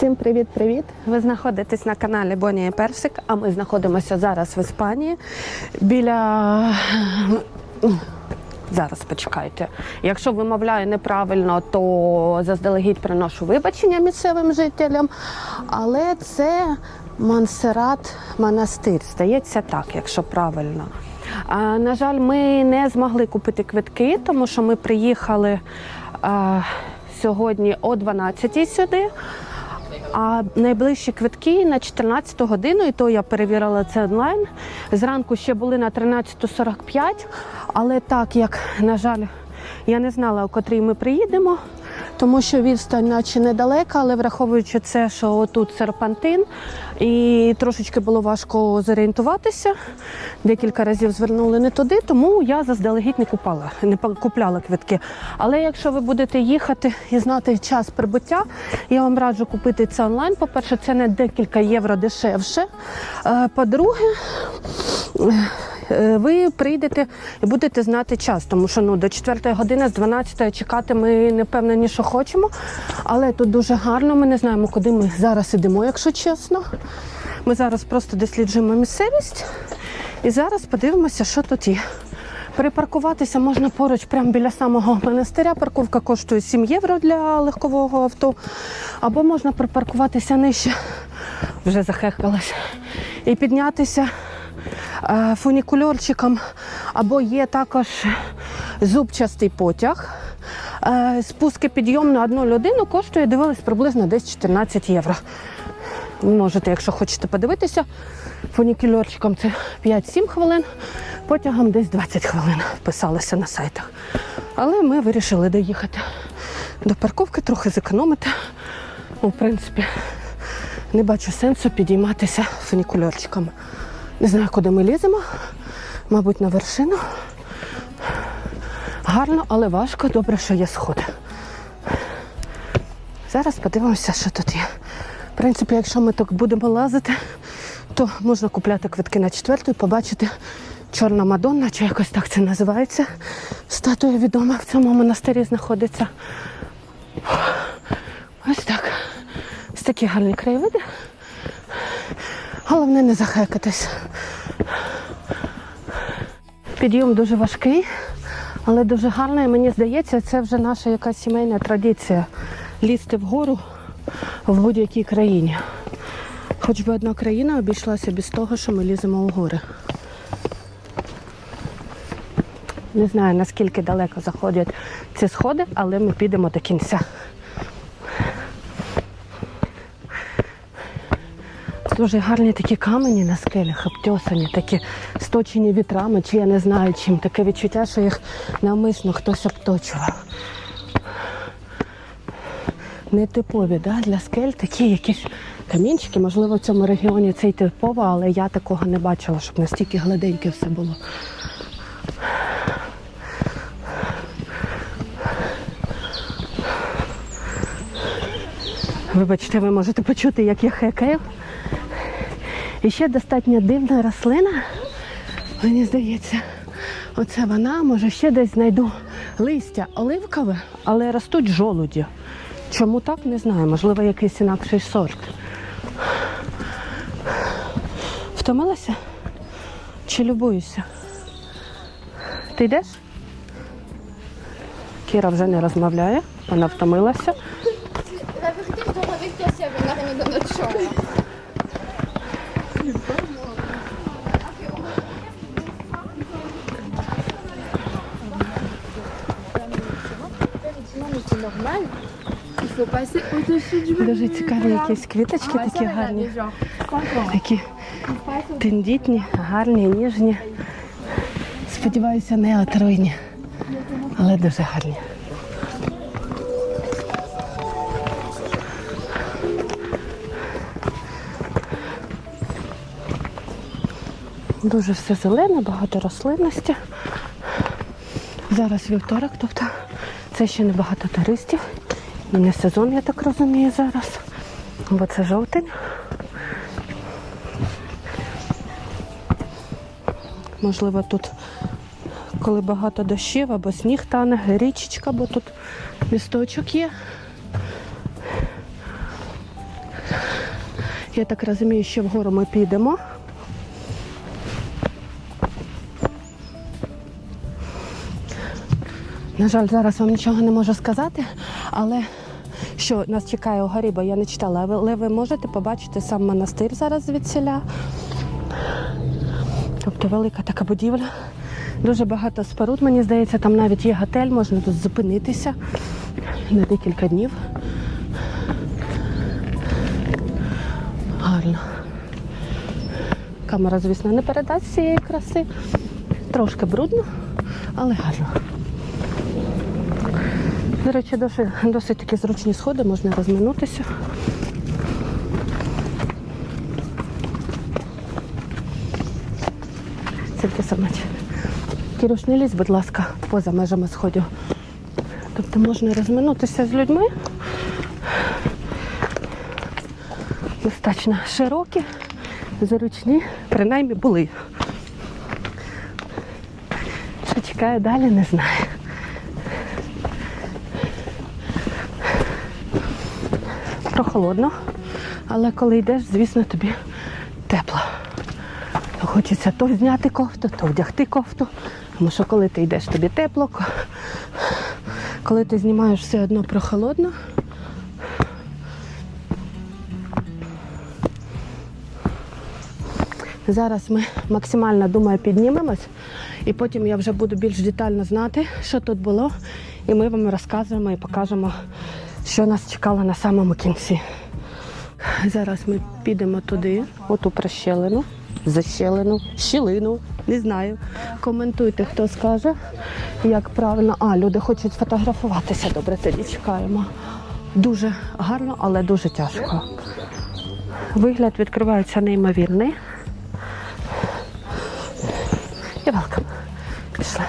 Всім привіт-привіт! Ви знаходитесь на каналі Бонія Персик, а ми знаходимося зараз в Іспанії біля. Зараз почекайте. Якщо вимовляю неправильно, то заздалегідь приношу вибачення місцевим жителям. Але це Монсеррат монастир. Здається так, якщо правильно. А, на жаль, ми не змогли купити квитки, тому що ми приїхали а, сьогодні о 12 сюди. А найближчі квитки на 14 годину, і то я перевірила це онлайн. Зранку ще були на 13.45, але так як, на жаль, я не знала, о котрій ми приїдемо, тому що відстань наче недалека, але враховуючи це, що отут серпантин, і трошечки було важко зорієнтуватися. Декілька разів звернули не туди, тому я заздалегідь не купала, не купляла квитки. Але якщо ви будете їхати і знати час прибуття, я вам раджу купити це онлайн. По-перше, це не декілька євро дешевше. Е, По-друге, ви прийдете і будете знати час, тому що ну до 4 години з 12 чекати ми не впевнені, що хочемо. Але тут дуже гарно. Ми не знаємо, куди ми зараз ідемо, якщо чесно. Ми зараз просто досліджуємо місцевість і зараз подивимося, що тут є. Перепаркуватися можна поруч, прямо біля самого монастиря. Парковка коштує 7 євро для легкового авто. Або можна припаркуватися нижче, вже захехкалась, і піднятися е, фунікульорчиком. Або є також зубчастий потяг. Е, Спуски підйом на одну людину коштує, дивились, приблизно десь 14 євро. Можете, якщо хочете подивитися, фунікульорчиком це 5-7 хвилин, потягом десь 20 хвилин писалися на сайтах. Але ми вирішили доїхати до парковки, трохи зекономити. Ну, в принципі, не бачу сенсу підійматися фунікульорчиком. Не знаю, куди ми ліземо. Мабуть, на вершину. Гарно, але важко. Добре, що є сходи. Зараз подивимося, що тут є. В принципі, якщо ми так будемо лазити, то можна купляти квитки на четверту і побачити Чорна Мадонна, чи якось так це називається. Статуя відома в цьому монастирі знаходиться. Ось так. Ось такі гарні краєвиди. Головне не захекатись. Підйом дуже важкий, але дуже гарний. Мені здається, це вже наша якась сімейна традиція лізти вгору в будь-якій країні. Хоч би одна країна обійшлася без того, що ми ліземо у гори. Не знаю, наскільки далеко заходять ці сходи, але ми підемо до кінця. Дуже гарні такі камені на скелях, обтьосані, такі сточені вітрами, чи я не знаю чим. Таке відчуття, що їх навмисно хтось обточував. Нетипові, да? для скель такі якісь камінчики. Можливо, в цьому регіоні це й типово, але я такого не бачила, щоб настільки гладеньке все було. Вибачте, ви можете почути, як я хекаю. І ще достатньо дивна рослина. Мені здається, оце вона, може, ще десь знайду листя оливкове, але ростуть жолуді. Чому так, не знаю. Можливо, якийсь інакший сорт. Втомилася? Чи любуюся? Ти йдеш? Кіра вже не розмовляє, вона втомилася. Avec toi si elle Дуже цікаві якісь квіточки такі гарні. Такі тендітні, гарні, ніжні. Сподіваюся, не отруйні, але дуже гарні. Дуже все зелене, багато рослинності. Зараз вівторок, тобто це ще не багато туристів. І не сезон, я так розумію, зараз. Бо це жовтень. Можливо, тут, коли багато дощів або сніг тане, річечка, бо тут місточок є. Я так розумію, що вгору ми підемо. На жаль, зараз вам нічого не можу сказати, але що нас чекає у горі, бо я не читала, але ви можете побачити сам монастир зараз звідсіля. Тобто велика така будівля. Дуже багато споруд, мені здається, там навіть є готель, можна тут зупинитися на декілька днів. Гарно. Камера, звісно, не передасть цієї краси. Трошки брудно, але гарно. До речі, досить, досить такі зручні сходи, можна розминутися. Тільки самеч. Кіруш, не лізь, будь ласка, поза межами сходів. Тобто можна розминутися з людьми. Достатньо широкі, зручні, принаймні були. Що чекає далі, не знаю. Прохолодно, але коли йдеш, звісно, тобі тепло. Хочеться то зняти кофту, то вдягти кофту. Тому що коли ти йдеш, тобі тепло. Коли ти знімаєш все одно прохолодно. Зараз ми максимально думаю піднімемось, і потім я вже буду більш детально знати, що тут було, і ми вам розказуємо і покажемо, що нас чекало на самому кінці. Зараз ми підемо туди, оту прищелину, защелину, щілину, не знаю. Коментуйте, хто скаже, як правильно. А, люди хочуть фотографуватися. Добре, тоді чекаємо. Дуже гарно, але дуже тяжко. Вигляд відкривається неймовірний. І велкам. Пішли.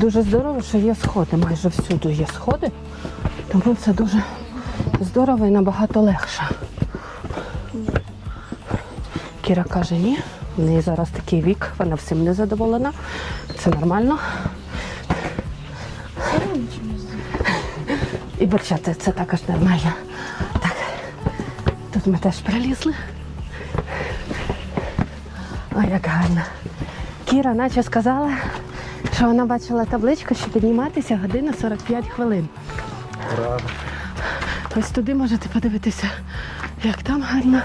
Дуже здорово, що є сходи. Майже всюди є сходи. Тому це дуже здорово і набагато легше. Кіра каже, ні. В неї зараз такий вік, вона всім не задоволена. Це нормально. І борчати це також нормально. Так, тут ми теж прилізли. Ой, як гарно. Кіра наче сказала, що вона бачила табличку, що підніматися година 45 хвилин. Ось туди можете подивитися, як там гарно.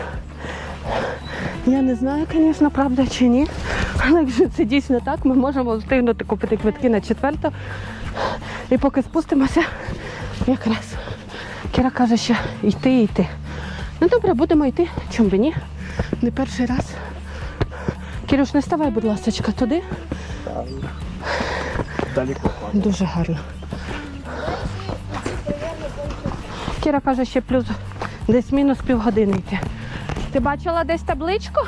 Я не знаю, звісно, правда чи ні. Але якщо це дійсно так, ми можемо встигнути купити квитки на четверту. І поки спустимося, якраз Кіра каже, що йти і йти. Ну добре, будемо йти. Чому би ні? Не перший раз. Кірюш, не ставай, будь ласка, туди. Дуже гарно. Кіра каже, ще плюс десь мінус півгодини йти. Ти бачила десь табличку?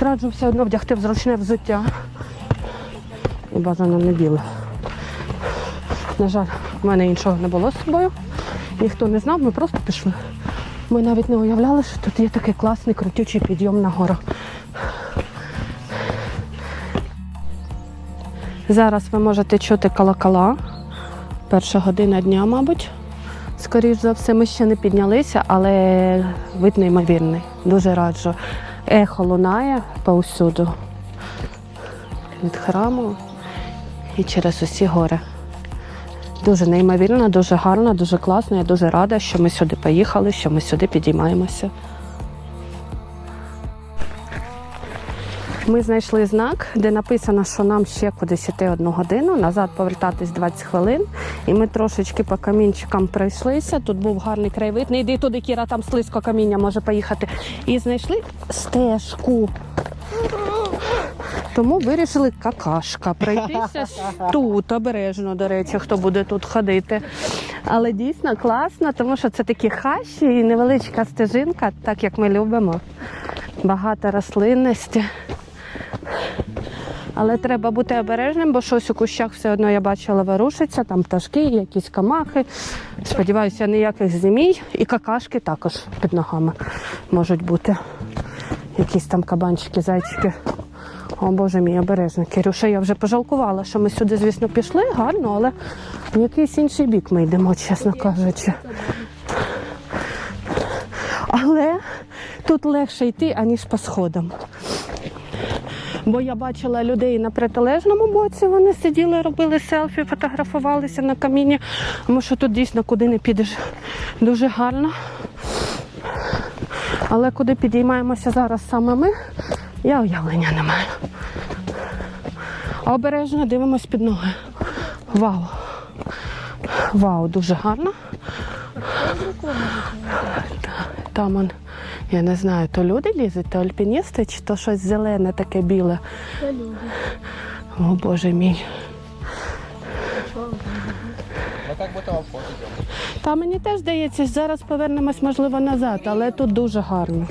Раджу все одно вдягти в зручне взуття. І бажано не біле. На жаль, в мене іншого не було з собою. Ніхто не знав, ми просто пішли. Ми навіть не уявляли, що тут є такий класний крутючий підйом на гору. Зараз ви можете чути колокола. Перша година дня, мабуть. Скоріш за все, ми ще не піднялися, але вид неймовірний. Дуже раджу. Ехо лунає повсюду. Від храму і через усі гори. Дуже неймовірно, дуже гарно, дуже класно. Я дуже рада, що ми сюди поїхали, що ми сюди підіймаємося. Ми знайшли знак, де написано, що нам ще кудись іти одну годину, назад повертатись 20 хвилин. І ми трошечки по камінчикам пройшлися. Тут був гарний краєвид. Не йди туди, Кіра, там слизько каміння може поїхати. І знайшли стежку. Тому вирішили какашка пройтися тут, обережно, до речі, хто буде тут ходити. Але дійсно класно, тому що це такі хащі і невеличка стежинка, так як ми любимо. Багато рослинності. Але треба бути обережним, бо щось у кущах все одно я бачила ворушиться, там пташки, якісь камахи. Сподіваюся, ніяких змій. І какашки також під ногами можуть бути. Якісь там кабанчики, зайчики. О, Боже мій, обережно, Кирюша, я вже пожалкувала, що ми сюди, звісно, пішли, гарно, але в якийсь інший бік ми йдемо, чесно кажучи. Але тут легше йти, аніж по сходам. Бо я бачила людей на протилежному боці, вони сиділи, робили селфі, фотографувалися на каміні. Тому що тут дійсно куди не підеш дуже гарно. Але куди підіймаємося зараз саме ми, я уявлення не маю. Обережно дивимось під ноги. Вау! Вау, дуже гарно. Там он, я не знаю, то люди лізуть, то альпіністи, чи то щось зелене, таке біле. О Боже мій. Мы как будто в обход идем. Та мені теж здається, зараз повернемось, можливо, назад, але тут дуже гарно.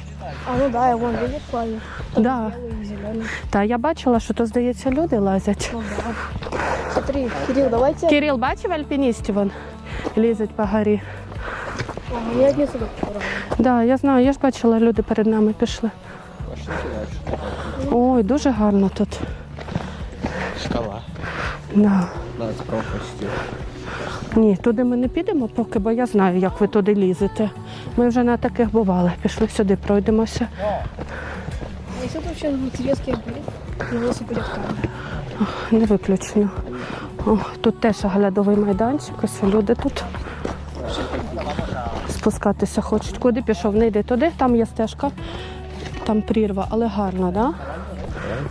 А ну да, я вон видишь плавно. Да. Белый и зеленый. Та я бачила, що то, здається, люди лазять. Ну да. Смотри, Кирилл, давайте. Кирил, бачив альпіністів вон лізуть по горі. Я попробую. Да, я знаю, я ж бачила, люди перед нами пішли. Ой, дуже гарно тут. Шкала. Да. Надо пропусти. Ні, туди ми не підемо поки, бо я знаю, як ви туди лізете. Ми вже на таких бували. Пішли сюди, пройдемося. Тут. Не виключено. О, тут теж оглядовий майданчик, ось люди тут. Спускатися хочуть. Куди пішов? Не йди туди, там є стежка, там прірва, але гарно, так?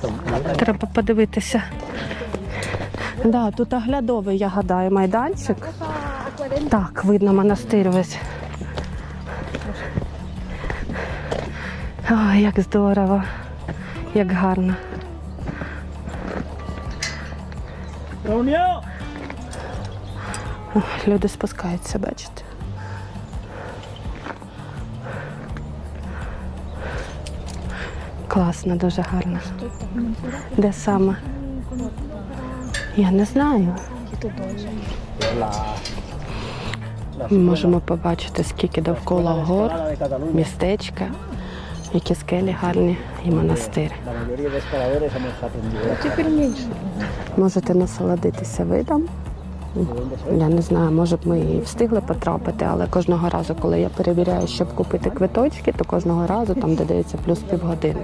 Да? Треба подивитися. Да, тут оглядовий, я гадаю, майданчик. Так, видно монастир весь. Ой, як здорово, як гарно. Люди спускаються, бачите. Класно, дуже гарно. Де саме? Я не знаю. Ми можемо побачити, скільки довкола гор, містечка, які скелі гарні і монастир. Можете насолодитися видом. Я не знаю, може б ми і встигли потрапити, але кожного разу, коли я перевіряю, щоб купити квиточки, то кожного разу там додається плюс півгодини.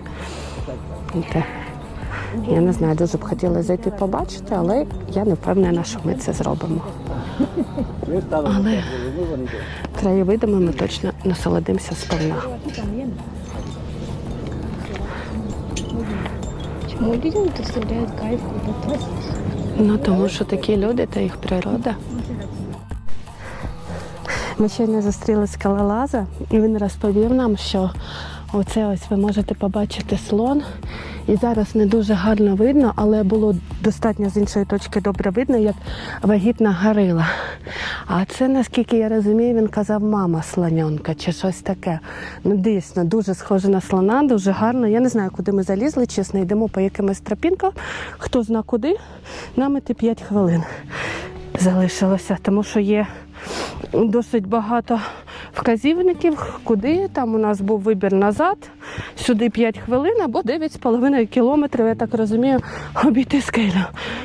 Я не знаю, дуже б хотіла зайти побачити, але я не впевнена, що ми це зробимо. Bonitos. Краєвидами ми точно насолодимося сповна. También. Мы видим, кайф. Ну тому що такі люди та їх природа. Ми ще не зустріли скалолаза, і він розповів нам, що оце ось ви можете побачити слон. І зараз не дуже гарно видно, але було достатньо з іншої точки добре видно, як вагітна горила. А це, наскільки я розумію, він казав мама слоненка чи щось таке. Ну, дійсно, дуже схоже на слона, дуже гарно. Я не знаю, куди ми залізли, чесно, йдемо по якимось тропінкам. Хто зна куди, нам іти 5 хвилин залишилося, тому що є досить багато вказівників, куди там у нас був вибір назад, сюди 5 хвилин або 9,5 кілометрів, я так розумію, обійти скелю.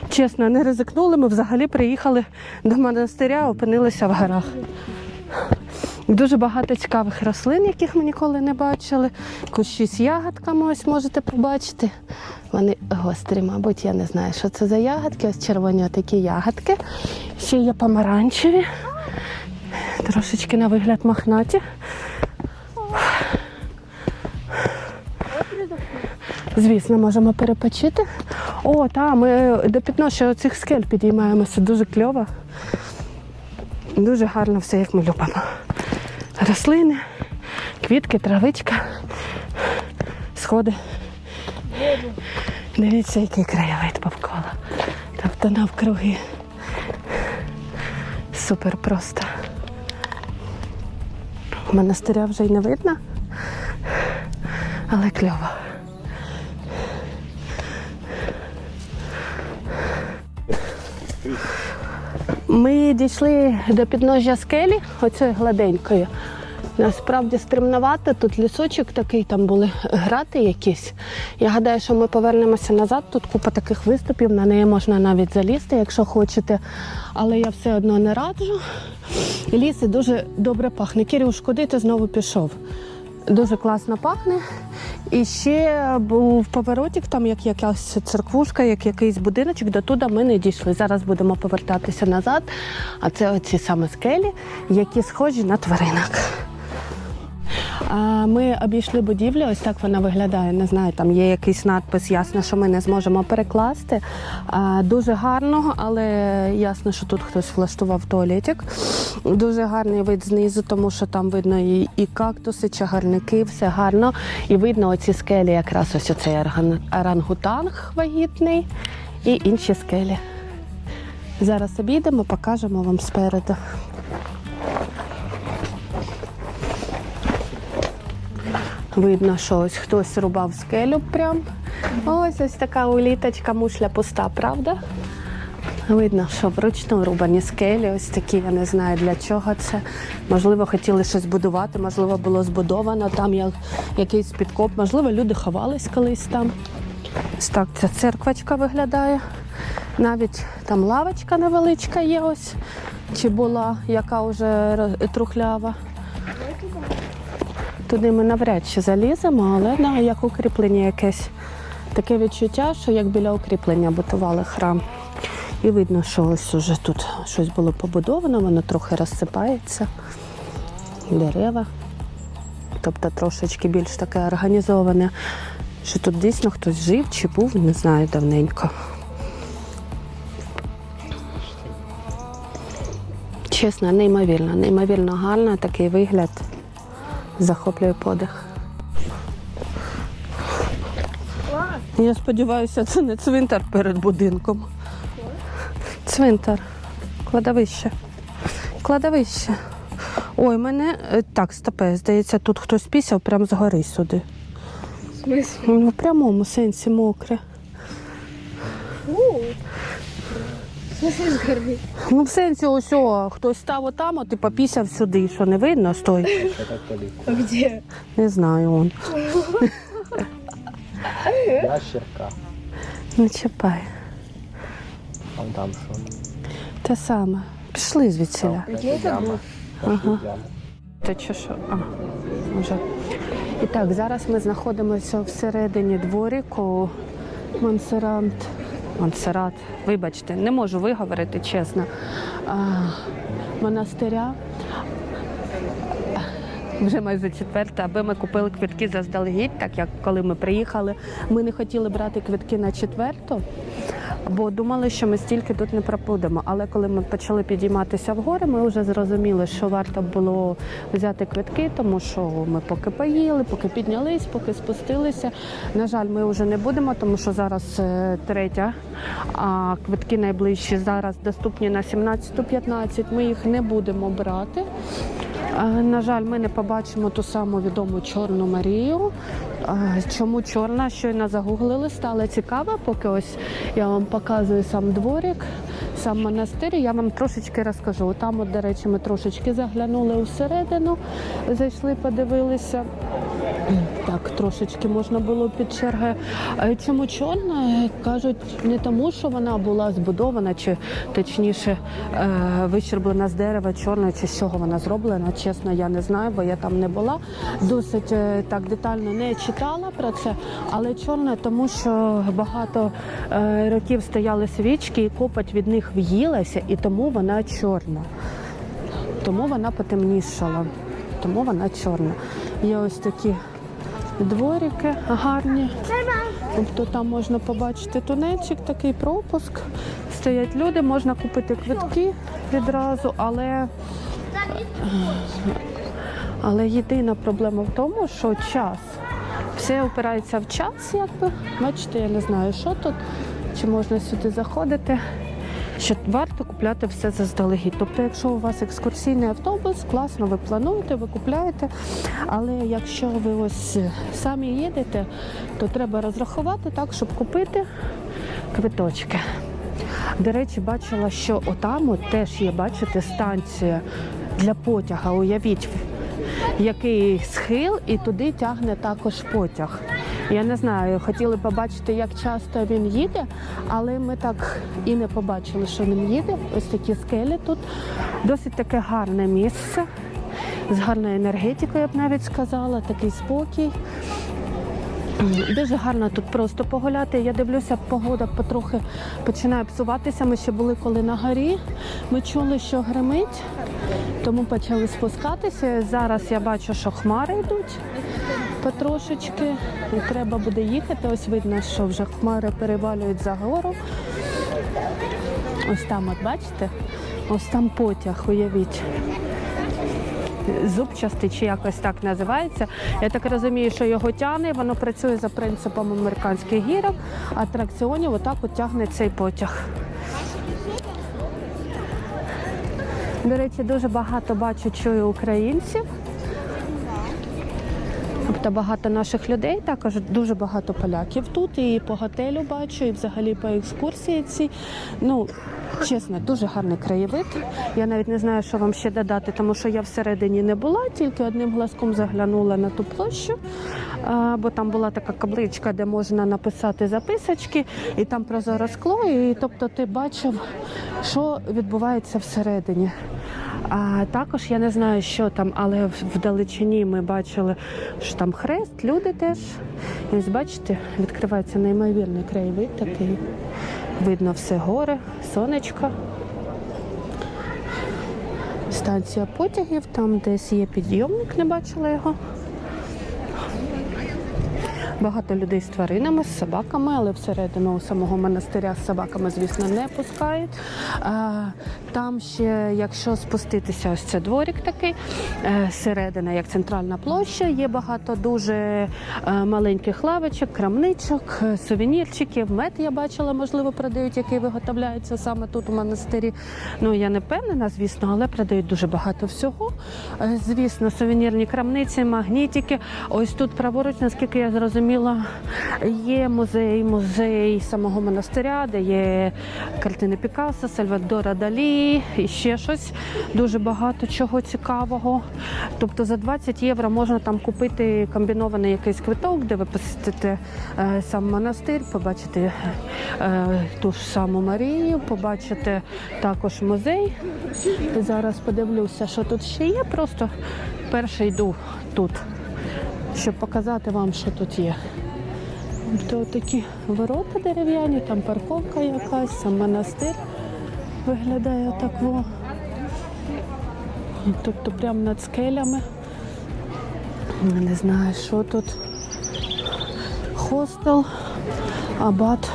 Чесно, не ризикнули. Ми взагалі приїхали до монастиря, опинилися в горах. Дуже багато цікавих рослин, яких ми ніколи не бачили. Кущі з ягодками ось можете побачити. Вони гострі, мабуть, я не знаю, що це за ягодки. Ось червоні такі ягодки. Ще є помаранчеві. Трошечки на вигляд мохнаті. Звісно, можемо перепочити. О, та, ми до підношення цих скель підіймаємося. Дуже кльово. Дуже гарно все, як ми любимо. Рослини, квітки, травичка, сходи. Дивіться, який краєвид довкола. Тобто навкруги. Супер просто. Монастиря вже й не видно, але кльово. Ми дійшли до підножжя скелі, оцею гладенькою. Насправді стримнувати, тут лісочок такий, там були грати якісь. Я гадаю, що ми повернемося назад. Тут купа таких виступів, на неї можна навіть залізти, якщо хочете. Але я все одно не раджу. Ліс і дуже добре пахне. Кирюш, куди ти знову пішов? Дуже класно пахне. І ще був поворотик, там як якась церквушка, як якийсь будиночок, до туди ми не дійшли. Зараз будемо повертатися назад. А це оці саме скелі, які схожі на тваринок. Ми обійшли будівлю, ось так вона виглядає. Не знаю, там є якийсь надпис, ясно, що ми не зможемо перекласти. Дуже гарно, але ясно, що тут хтось влаштував туалетик. Дуже гарний вид знизу, тому що там видно і, і кактуси, чагарники, все гарно. І видно оці скелі, якраз ось оцей орангутанг вагітний і інші скелі. Зараз обійдемо, покажемо вам спереду. Видно, що ось хтось рубав скелю прям. Ось ось така уліточка, мушля пуста, правда? Видно, що вручну рубані скелі, ось такі, я не знаю для чого це. Можливо, хотіли щось будувати, можливо, було збудовано там як, якийсь підкоп, можливо, люди ховались колись там. Ось так ця церквочка виглядає. Навіть там лавочка невеличка є ось, чи була, яка вже трухлява. Туди ми навряд чи заліземо, але да, як укріплення якесь. Таке відчуття, що як біля укріплення будували храм. І видно, що ось уже тут щось було побудовано, воно трохи розсипається. Дерева. Тобто трошечки більш таке організоване. Що тут дійсно хтось жив чи був, не знаю давненько. Чесно, неймовірно, неймовірно гарно такий вигляд. Захоплює подих. Я сподіваюся, це не цвинтар перед будинком. Цвинтар. Кладовище. Кладовище. Ой, мене. е, Так, стопе, здається, тут хтось пісяв прямо згори сюди. В? Ну, в прямому сенсі мокре. Ну, в сенсі, ось хтось став отам, от і попісяв сюди, що не видно, стой. А где? Не знаю он. Ящерка. Не чіпай. Вон там что? Те саме. Пішли звідсіля. Яму. Та чи що? А, вже. І так, зараз ми знаходимося всередині дворіку Монсерант. Монсерат, вибачте, не можу виговорити чесно. Монастиря. Вже майже четверта, аби ми купили квитки заздалегідь, так як коли ми приїхали, ми не хотіли брати квитки на четверту, бо думали, що ми стільки тут не пробудемо. Але коли ми почали підійматися вгори, ми вже зрозуміли, що варто було взяти квитки, тому що ми поки поїли, поки піднялись, поки спустилися. На жаль, ми вже не будемо, тому що зараз е, третя, а квитки найближчі зараз доступні на 17.15. Ми їх не будемо брати. Е, На жаль, ми не побачимо ту саму відому Чорну Марію. Чому чорна? Щойно загуглили, стало цікаво, поки ось я вам показую сам дворик, сам монастир. Я вам трошечки розкажу. Там, от, до речі, ми трошечки заглянули всередину, зайшли, подивилися. Так, трошечки можна було під черги. Е, Чому чорна? Кажуть, не тому, що вона була збудована, чи точніше е, вищерблена з дерева чорної, чи з чого вона зроблена. Чесно, я не знаю, бо я там не була. Досить е, так детально не читала про це. Але чорна, тому що багато е, років стояли свічки, і копоть від них в'їлася, і тому вона чорна. Тому вона потемнішала. Тому вона чорна. Є ось такі дворики гарні. Тобто там можна побачити тунельчик, такий пропуск. Стоять люди, можна купити квитки відразу, але, але єдина проблема в тому, що час. Все опирається в час, якби. Бачите, я не знаю, що тут, чи можна сюди заходити. Що варто купляти все заздалегідь. Тобто, якщо у вас екскурсійний автобус, класно, ви плануєте, ви купляєте. Але якщо ви ось самі їдете, то треба розрахувати так, щоб купити квиточки. До речі, бачила, що отам от теж є, бачите, станція для потяга. Уявіть, який схил, і туди тягне також потяг. Я не знаю, хотіли побачити, як часто він їде, але ми так і не побачили, що він їде. Ось такі скелі тут. Досить таке гарне місце з гарною енергетикою, я б навіть сказала, такий спокій. Дуже гарно тут просто погуляти. Я дивлюся, погода потрохи починає псуватися. Ми ще були коли на горі. Ми чули, що гримить, тому почали спускатися. Зараз я бачу, що хмари йдуть потрошечки. І треба буде їхати. Ось видно, що вже хмари перевалюють за гору. Ось там, от бачите, ось там потяг, уявіть зубчастий чи якось так називається. Я так розумію, що його тягне, воно працює за принципом американських гірок, атракціонів, отак от тягне цей потяг. До речі, дуже багато бачу, чую українців. Тобто багато наших людей, також дуже багато поляків тут. І по готелю бачу, і взагалі по екскурсії ці. Ну, чесно, дуже гарний краєвид. Я навіть не знаю, що вам ще додати, тому що я всередині не була, тільки одним глазком заглянула на ту площу, бо там була така кабличка, де можна написати записочки, і там прозоре скло. І тобто ти бачив, що відбувається всередині. А також я не знаю, що там, але вдалечині ми бачили, що там хрест, люди теж. І ось бачите, відкривається неймовірний краєвид такий. Видно все гори, сонечко. Станція потягів, там десь є підйомник, не бачила його. Багато людей з тваринами, з собаками, але всередину у самого монастиря з собаками, звісно, не пускають. Там ще, якщо спуститися, ось це дворик такий, е, середина, як центральна площа, є багато дуже е, маленьких лавочок, крамничок, е, сувенірчиків. Мед я бачила, можливо, продають, який виготовляється саме тут у монастирі. Ну я не впевнена, звісно, але продають дуже багато всього. Звісно, сувенірні крамниці, магнітики. Ось тут праворуч, наскільки я зрозуміла, є музей, музей самого монастиря, де є картини Пікассо, Сальвадора Далі і ще щось. Дуже багато чого цікавого. Тобто за 20 євро можна там купити комбінований якийсь квиток, де ви посетите е, сам монастир, побачите е, ту ж саму Марію, побачите також музей. Зараз подивлюся, що тут ще є. Просто перше йду тут, щоб показати вам, що тут є. То такі ворота дерев'яні, там парковка якась, сам монастир виглядає так. Во. Тобто прямо над скелями. Не знаю, що тут. Хостел, абат.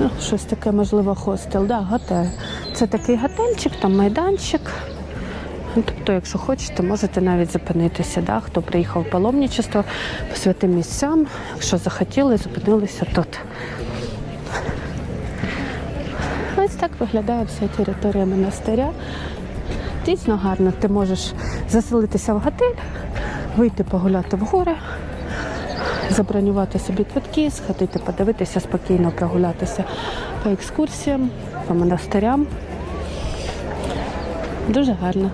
Ну, щось таке, можливо, хостел. Да, готель. Це такий готельчик, там майданчик. Ну, Тобто, якщо хочете, можете навіть зупинитися. Да? Хто приїхав в паломничество по святим місцям, якщо захотіли, зупинилися тут. Ось так виглядає вся територія монастиря. Дійсно гарно. Ти можеш заселитися в готель, вийти погуляти в гори, забронювати собі квитки, сходити, подивитися, спокійно прогулятися по екскурсіям, по монастирям. Дуже гарно.